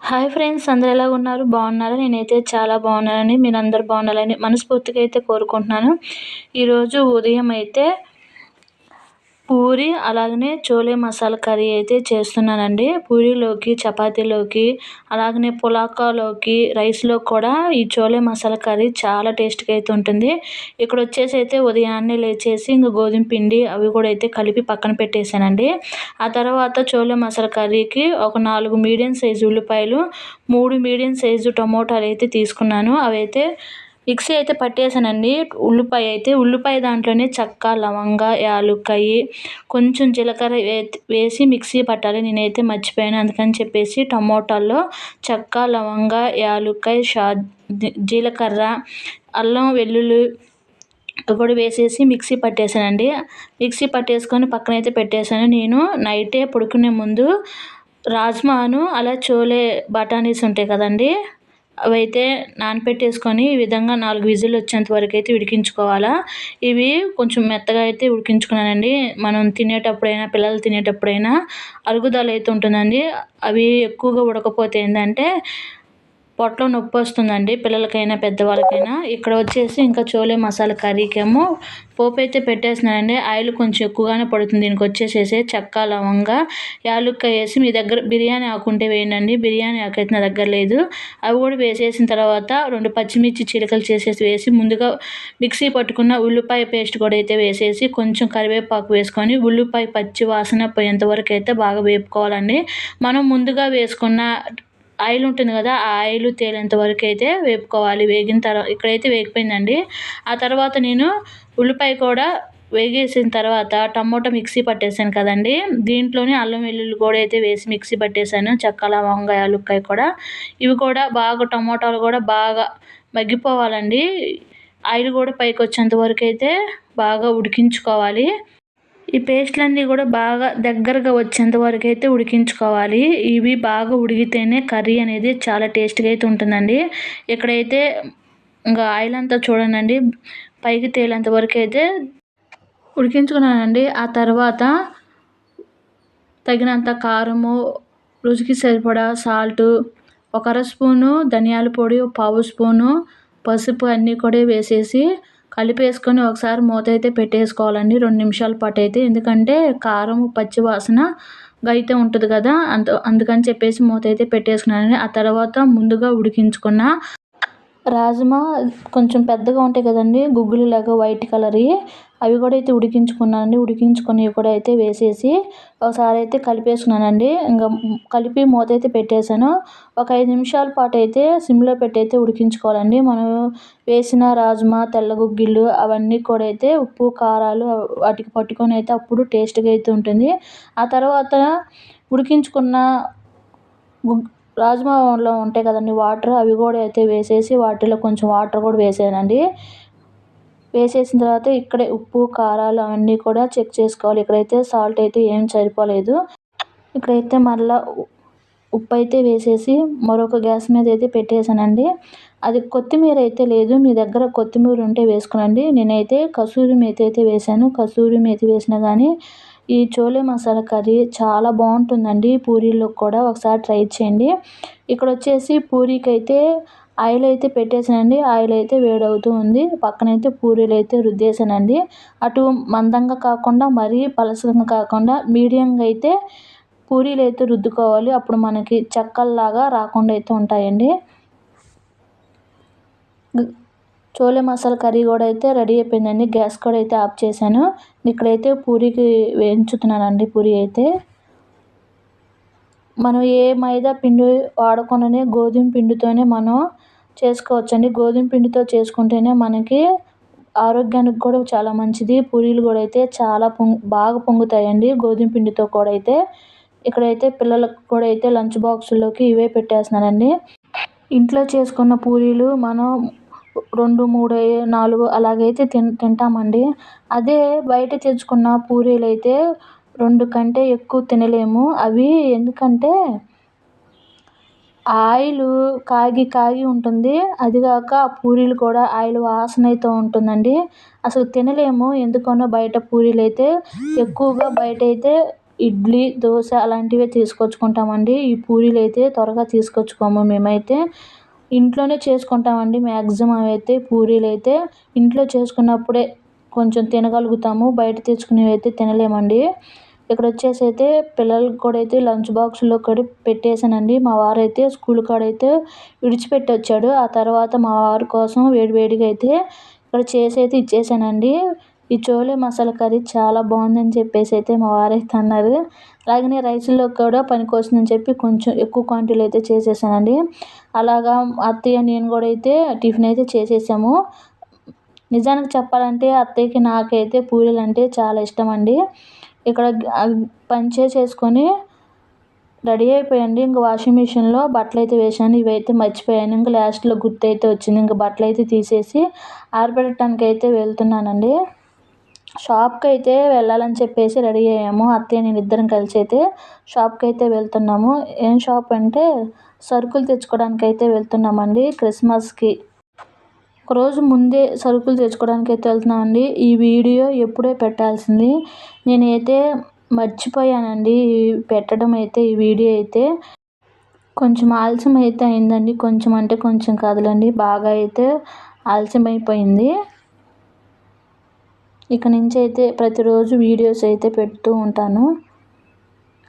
Hi friends అందరు ఎలా ఉన్నారు? బాగున్నారా? నేనైతే చాలా బాగున్నానని మీరు అందరు బాగున్నారని మనస్ఫూర్తిగా అయితే కోరుకుంటున్నాను. ఈరోజు ఉదయం అయితే పూరి అలాగనే చోలే మసాలా కర్రీ అయితే చేస్తున్నానండి. పూరీలోకి చపాతీలోకి అలాగనే పులాకాలోకి రైస్లో కూడా ఈ చోలే మసాలా కర్రీ చాలా టేస్ట్గా అయితే ఉంటుంది. ఇక్కడ వచ్చేసి అయితే ఉదయాన్నే లేచేసి ఇంకా గోధుమ పిండి అవి కూడా అయితే కలిపి పక్కన పెట్టేశానండి. ఆ తర్వాత చోలే మసాలా కర్రీకి ఒక నాలుగు మీడియం సైజు ఉల్లిపాయలు మూడు మీడియం సైజు టమోటాలు అయితే తీసుకున్నాను. అవైతే మిక్సీ అయితే పట్టేసానండి. ఉల్లిపాయ అయితే ఉల్లిపాయ దాంట్లోనే చెక్క లవంగ యాలుక్కాయి కొంచెం జీలకర్ర వేసి మిక్సీ పట్టాలి. నేనైతే మర్చిపోయాను. అందుకని చెప్పేసి టమోటాల్లో చెక్క లవంగ యాలుక్కాయ షా జీలకర్ర అల్లం వెల్లుల్లి కూడా వేసేసి మిక్సీ పట్టేసానండి. మిక్సీ పట్టేసుకొని పక్కనైతే పెట్టేశాను. నేను నైటే పడుకునే ముందు రాజ్మాను అలా చోలే బఠానీస్ ఉంటాయి కదండి అవైతే నానపెట్టేసుకొని ఈ విధంగా నాలుగు విజిల్ వచ్చేంత వరకు అయితే ఉడికించుకోవాలా. ఇవి కొంచెం మెత్తగా అయితే ఉడికించుకున్నానండి. మనం తినేటప్పుడైనా పిల్లలు తినేటప్పుడైనా అరుగుదల అయితే ఉంటుందండి. అవి ఎక్కువగా ఉడకపోతే ఏంటంటే పొట్టలో నొప్పి వస్తుందండి. పిల్లలకైనా పెద్దవాళ్ళకైనా. ఇక్కడ వచ్చేసి ఇంకా చోలే మసాలా కర్రీకేమో పోపు అయితే పెట్టేస్తున్నానండి. ఆయిల్ కొంచెం ఎక్కువగానే పడుతుంది. దీనికి వచ్చేసేసి చెక్క లవంగా యాలుక్కాయ వేసి మీ దగ్గర బిర్యానీ ఆకుంటే వేయండి బిర్యానీ ఆకైతే నా దగ్గర లేదు. అవి కూడా వేసేసిన తర్వాత రెండు పచ్చిమిర్చి చిలకలు చేసేసి వేసి ముందుగా మిక్సీ పట్టుకున్న ఉల్లిపాయ పేస్ట్ కూడా అయితే వేసేసి కొంచెం కరివేపాకు వేసుకొని ఉల్లిపాయ పచ్చి వాసన పోయేంత వరకు అయితే బాగా వేపుకోవాలండి. మనం ముందుగా వేసుకున్న ఆయిల్ ఉంటుంది కదా ఆ ఆయిల్ తేలేంత వరకు అయితే వేపుకోవాలి. వేగిన తర్వాత ఇక్కడైతే వేగిపోయిందండి. ఆ తర్వాత నేను ఉల్లిపాయ కూడా వేగేసిన తర్వాత టమోటా మిక్సీ పట్టేసాను కదండి. దీంట్లోనే అల్లం వెల్లుల్లి కూడా అయితే వేసి మిక్సీ పట్టేశాను చెక్క లవంగా యాలుక్కాయ కూడా. ఇవి కూడా బాగా టమోటాలు కూడా బాగా మగ్గిపోవాలండి. ఆయిల్ కూడా పైకి వచ్చేంత వరకు అయితే బాగా ఉడికించుకోవాలి. ఈ పేస్ట్లన్నీ కూడా బాగా దగ్గరగా వచ్చేంత వరకు అయితే ఉడికించుకోవాలి. ఇవి బాగా ఉడికితేనే కర్రీ అనేది చాలా టేస్ట్గా అయితే ఉంటుందండి. ఇక్కడైతే ఇంకా ఆయిల్ అంతా చూడనండి పైకి తేలేంత వరకు అయితే ఉడికించుకున్నానండి. ఆ తర్వాత తగినంత కారము రుచికి సరిపడా సాల్టు ఒక అర స్పూను ధనియాల పొడి పావు స్పూను పసుపు అన్నీ కూడా వేసేసి కలిపేసుకొని ఒకసారి మూత అయితే పెట్టేసుకోవాలండి. రెండు నిమిషాల పాటు అయితే ఎందుకంటే కారం పచ్చి వాసన అయితే ఉంటుంది కదా. అంత అందుకని చెప్పేసి మూత అయితే పెట్టేసుకున్నాను ఆ తర్వాత ముందుగా ఉడికించుకున్న రాజ్మా కొంచెం పెద్దగా ఉంటాయి కదండి గుగ్గులు లాగా వైట్ కలర్వి అవి కూడా అయితే ఉడికించుకున్నానండి. ఉడికించుకొని కూడా అయితే వేసేసి ఒకసారి అయితే కలిపేసుకున్నానండి. ఇంకా కలిపి మూత అయితే పెట్టేశాను. ఒక ఐదు నిమిషాల పాటు అయితే సిమ్లో పెట్టి అయితే ఉడికించుకోవాలండి. మనం వేసిన రాజ్మా తెల్ల గుగ్గిళ్ళు అవన్నీ కూడా అయితే ఉప్పు కారాలు వాటికి పట్టుకొని అయితే అప్పుడు టేస్ట్గా అయితే ఉంటుంది. ఆ తర్వాత ఉడికించుకున్న రాజ్మాలో ఉంటాయి కదండి వాటర్ అవి కూడా అయితే వేసేసి వాటిలో కొంచెం వాటర్ కూడా వేసానండి వేసేసిన తర్వాత ఇక్కడే ఉప్పు కారాలు అవన్నీ కూడా చెక్ చేసుకోవాలి. ఇక్కడైతే సాల్ట్ అయితే ఏం సరిపోలేదు. ఇక్కడైతే మళ్ళీ ఉప్పు అయితే వేసేసి మరొక గ్యాస్ మీద అయితే పెట్టేశానండి అది కొత్తిమీర అయితే లేదు. మీ దగ్గర కొత్తిమీర ఉంటే వేసుకోనండి. నేనైతే కసూరి మేతి అయితే వేసాను. కసూరి మేతి వేసినా కానీ ఈ చోలే మసాలా కర్రీ చాలా బాగుంటుందండి. పూరీలో కూడా ఒకసారి ట్రై చేయండి. ఇక్కడ వచ్చేసి పూరీకి అయితే ఆయిల్ అయితే పెట్టేసానండి ఆయిల్ అయితే వేడవుతూ ఉంది. పక్కనైతే పూరీలు అయితే రుద్దేశానండి. అటు మందంగా కాకుండా మరీ పలసంగా కాకుండా మీడియంగా అయితే పూరీలు అయితే రుద్దుకోవాలి. అప్పుడు మనకి చెక్కల్లాగా రాకుండా అయితే ఉంటాయండి. చోలే మసాలా కర్రీ కూడా అయితే రెడీ అయిపోయిందండి. గ్యాస్ కూడా అయితే ఆఫ్ చేశాను. ఇక్కడైతే పూరికి వేయించుతున్నానండి పూరి అయితే. మనం ఏ మైదా పిండి వాడకుండానే గోధుమ పిండితోనే మనం చేసుకోవచ్చండి. గోధుమ పిండితో చేసుకుంటేనే మనకి ఆరోగ్యానికి కూడా చాలా మంచిది. పూరీలు కూడా అయితే చాలా పొంగు బాగా పొంగుతాయండి గోధుమ పిండితో కూడా అయితే. ఇక్కడైతే పిల్లలకు కూడా అయితే లంచ్ బాక్సుల్లోకి ఇవే పెట్టేస్తున్నానండి. ఇంట్లో చేసుకున్న పూరీలు మనం రెండు మూడు నాలుగు అలాగైతే తిన్ తింటామండి. అదే బయట తెచ్చుకున్న పూరీలు అయితే రెండు కంటే ఎక్కువ తినలేము. అవి ఎందుకంటే ఆయిల్ కాగి కాగి ఉంటుంది. అది కాక పూరీలు కూడా ఆయిల్ వాసన అయితే ఉంటుందండి. అసలు తినలేము. ఎందుకనో బయట పూరీలు అయితే ఎక్కువగా బయట అయితే ఇడ్లీ దోశ అలాంటివే తీసుకొచ్చుకుంటామండి. ఈ పూరీలు అయితే త్వరగా తీసుకొచ్చుకోము మేమైతే. ఇంట్లోనే చేసుకుంటామండి. మ్యాక్సిమం అయితే పూరీలు అయితే ఇంట్లో చేసుకున్నప్పుడే కొంచెం తినగలుగుతాము. బయట తెచ్చుకునేవి అయితే తినలేమండి. ఇక్కడ వచ్చేసి అయితే పిల్లలకి కూడా అయితే లంచ్ బాక్స్లో కూడా పెట్టేశానండి. మా వారు అయితే స్కూల్ కాడ అయితే విడిచిపెట్టి వచ్చాడు ఆ తర్వాత మా వారి కోసం వేడివేడిగా అయితే ఇక్కడ చేసి అయితే ఇచ్చేసానండి ఈ చోలే మసాలా కర్రీ చాలా బాగుందని చెప్పేసి అయితే మా వారైతే అన్నారు. అలాగనే రైస్లో కూడా పనికొస్తుందని చెప్పి కొంచెం ఎక్కువ క్వాంటిటీలో అయితే చేసేసానండి. అలాగా అత్తయ్య నేను కూడా అయితే టిఫిన్ అయితే చేసేసాము. నిజానికి చెప్పాలంటే అత్తయ్యకి నాకైతే పూరీలు అంటే చాలా ఇష్టం అండి ఇక్కడ పంచే చేసుకొని రెడీ అయిపోయండి ఇంక వాషింగ్ మిషన్లో బట్టలు అయితే వేసాను ఇవైతే మర్చిపోయాను. ఇంకా లాస్ట్లో గుర్తు అయితే వచ్చింది. ఇంక బట్టలు అయితే తీసేసి ఆరబెట్టడానికి అయితే వెళ్తున్నానండి. షాప్కి అయితే వెళ్ళాలని చెప్పేసి రెడీ అయ్యాము. అత్తయ్య నేను ఇద్దరం కలిసి అయితే షాప్కి అయితే వెళ్తున్నాము. ఏం షాప్ అంటే సరుకులు తెచ్చుకోవడానికి అయితే వెళ్తున్నామండి క్రిస్మస్కి. ఒకరోజు ముందే సరుకులు తెచ్చుకోవడానికి అయితే వెళ్తున్నామండి. ఈ వీడియో ఎప్పుడే పెట్టాల్సింది. నేనైతే మర్చిపోయానండి పెట్టడం అయితే ఈ వీడియో అయితే. కొంచెం ఆలస్యం అయితే అయిందండి. కొంచెం అంటే కొంచెం కాదులండి. బాగా అయితే ఆలస్యం అయిపోయింది ఇక నుంచి అయితే ప్రతిరోజు వీడియోస్ అయితే పెడుతూ ఉంటాను.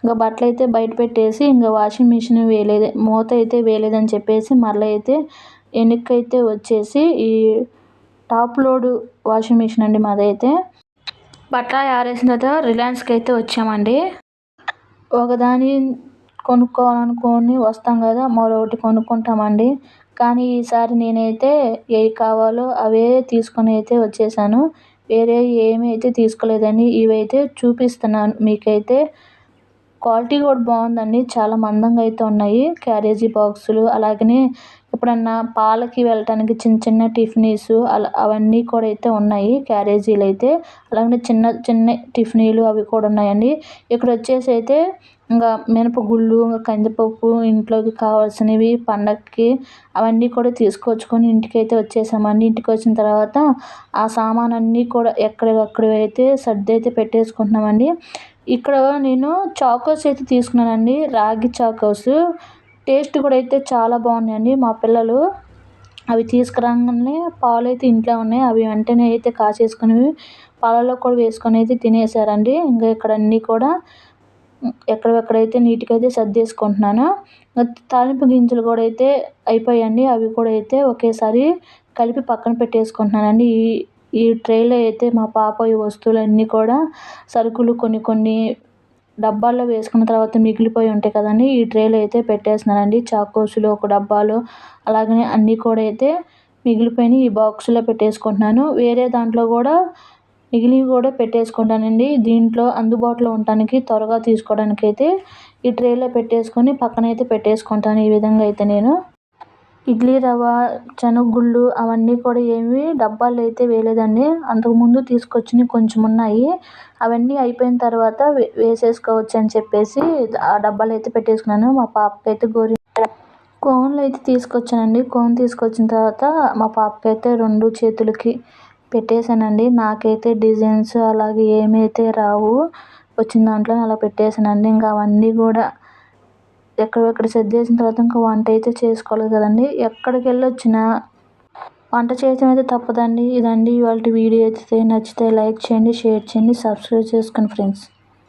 ఇంకా బట్టలు అయితే బయట పెట్టేసి ఇంకా వాషింగ్ మిషన్ వేయలేదు మూత అయితే వేయలేదని చెప్పేసి మళ్ళీ అయితే వెనక్కైతే వచ్చేసి ఈ టాప్ లోడ్ వాషింగ్ మిషన్ అండి మాదైతే. బట్టలు ఆరేసిన తర్వాత రిలయన్స్కి అయితే వచ్చామండి. ఒకదాని కొనుక్కోవాలనుకొని వస్తాం కదా మరొకటి కొనుక్కుంటామండి. కానీ ఈసారి నేనైతే ఏవి కావాలో అవే తీసుకొని అయితే వచ్చేసాను. వేరే ఏమీ అయితే తీసుకోలేదని ఇవైతే చూపిస్తున్నాను. మీకైతే క్వాలిటీ కూడా బాగుందండి. చాలా మందంగా అయితే ఉన్నాయి క్యారేజీ బాక్సులు. అలాగనే ఎప్పుడన్నా పాలకి వెళ్ళటానికి చిన్న చిన్న టిఫినీస్ అలా అవన్నీ కూడా అయితే ఉన్నాయి క్యారేజీలు అయితే. అలాగే చిన్న చిన్న టిఫినీలు అవి కూడా ఉన్నాయండి. ఇక్కడ వచ్చేసి అయితే ఇంకా మినపగుళ్ళు ఇంకా కందిపప్పు ఇంట్లోకి కావాల్సినవి పండగకి అవన్నీ కూడా తీసుకొచ్చుకొని ఇంటికి అయితే వచ్చేసామండి. ఇంటికి వచ్చిన తర్వాత ఆ సామాన్ అన్నీ కూడా ఎక్కడికక్కడ అయితే సర్ది అయితే పెట్టేసుకుంటున్నామండి. ఇక్కడ నేను చాకోస్ అయితే తీసుకున్నానండి. రాగి చాకోస్. టేస్ట్ కూడా అయితే చాలా బాగున్నాయండి. మా పిల్లలు అవి తీసుకురాగానే పాలు అయితే ఇంట్లో ఉన్నాయి. అవి వెంటనే అయితే కాచేసుకుని పాలలో కూడా వేసుకొని అయితే తినేసారండి. ఇంకా ఇక్కడ అన్నీ కూడా ఎక్కడెక్కడైతే నీట్గా అయితే సర్దేసుకుంటున్నాను తాలింపు గింజలు కూడా అయితే అయిపోయాయండి. అవి కూడా అయితే ఒకేసారి కలిపి పక్కన పెట్టేసుకుంటున్నానండి. ఈ ఈ ట్రేలో అయితే మా పాప ఈ వస్తువులన్నీ కూడా సరుకులు కొన్ని కొన్ని డబ్బాల్లో వేసుకున్న తర్వాత మిగిలిపోయి ఉంటాయి కదండి. ఈ ట్రేలో అయితే పెట్టేస్తున్నానండి. చాకోసులు ఒక డబ్బాలో అలాగనే అన్నీ కూడా అయితే మిగిలిపోయినాయి. ఈ బాక్స్లో పెట్టేసుకుంటున్నాను. వేరే దాంట్లో కూడా మిగిలినవి కూడా పెట్టేసుకుంటానండి. దీంట్లో అందుబాటులో ఉండటానికి త్వరగా తీసుకోవడానికి అయితే ఈ ట్రేలో పెట్టేసుకొని పక్కన అయితే పెట్టేసుకుంటాను ఈ విధంగా అయితే నేను. ఇడ్లీ రవ్వ శనగగుళ్ళు అవన్నీ కూడా ఏమి డబ్బాలు అయితే వేయలేదండి. అంతకుముందు తీసుకొచ్చినవి కొంచెం ఉన్నాయి. అవన్నీ అయిపోయిన తర్వాత వే వేసేసుకోవచ్చు అని చెప్పేసి ఆ డబ్బాలు అయితే పెట్టేసుకున్నాను. మా పాపకైతే అయితే గోరి కోన్లు అయితే తీసుకొచ్చానండి. కోన్ తీసుకొచ్చిన తర్వాత మా పాపకైతే అయితే రెండు చేతులకి పెట్టేశానండి. నాకైతే డిజైన్స్ అలాగే ఏమైతే రావు వచ్చిన దాంట్లో అలా పెట్టేసానండి ఇంకా అవన్నీ కూడా ఎక్కడెక్కడ సర్దేసిన తర్వాత ఇంకా వంట అయితే చేసుకోవాలి కదండి. ఎక్కడికి వెళ్ళి వచ్చినా వంట చేయటం అయితే తప్పదండి. ఇదండి ఇవాళ వీడియో. అయితే నచ్చితే లైక్ చేయండి షేర్ చేయండి సబ్స్క్రైబ్ చేసుకోండి ఫ్రెండ్స్.